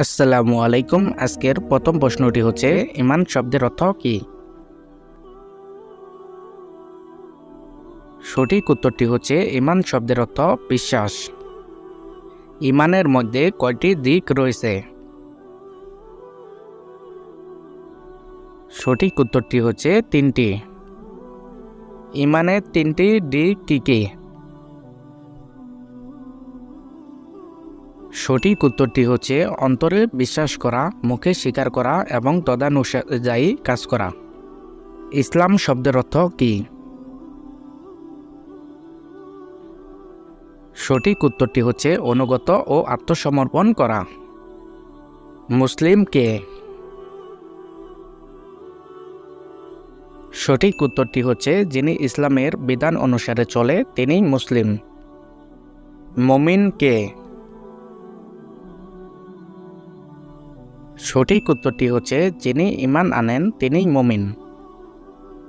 আসসালামু আলাইকুম। আজকের প্রথম প্রশ্নটি হচ্ছে, ইমান শব্দের অর্থ কি? সঠিক উত্তরটি হচ্ছে, ইমান শব্দের অর্থ বিশ্বাস। ইমানের মধ্যে কয়টি দিক রয়েছে? সঠিক উত্তরটি হচ্ছে, তিনটি। ইমানের তিনটি দিক কি কি? সঠিক উত্তরটি হচ্ছে অন্তরে বিশ্বাস করা, মুখে স্বীকার করা এবং তদানুযায়ী কাজ করা। ইসলাম শব্দের অর্থ কি? সঠিক উত্তরটি হচ্ছে অনুগত ও আত্মসমর্পণ করা। মুসলিম কে? সঠিক উত্তরটি হচ্ছে যিনি ইসলামের বিধান অনুসারে চলে তিনিই মুসলিম। মমিন কে? সঠিক উত্তরটি হচ্ছে যিনি ইমান আনেন তিনিই মমিন।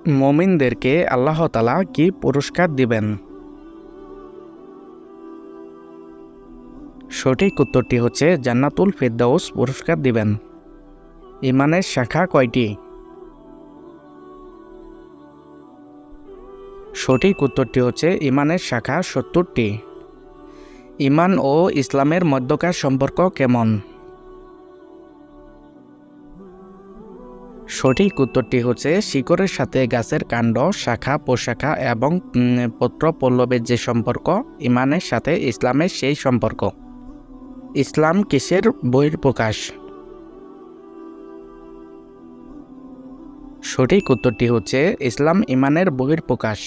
মমিনদেরকে আল্লাহ তালা কি পুরস্কার দিবেন? সঠিক উত্তরটি হচ্ছে জান্নাতুল ফেরদাউস পুরস্কার দিবেন। ইমানের শাখা কয়টি? সঠিক উত্তরটি হচ্ছে ইমানের শাখা সত্তরটি। ইমান ও ইসলামের মধ্যকার সম্পর্ক কেমন? সঠিক উত্তরটি হচ্ছে শিকড়ের সাথে গাছের কাণ্ড, শাখা, পোশাখা এবং পত্র পল্লবের যে সম্পর্ক, ইমানের সাথে ইসলামের সেই সম্পর্ক। ইসলাম কিসের বইয়ের প্রকাশ সঠিক উত্তরটি হচ্ছে ইসলাম ইমানের বহির্প্রকাশ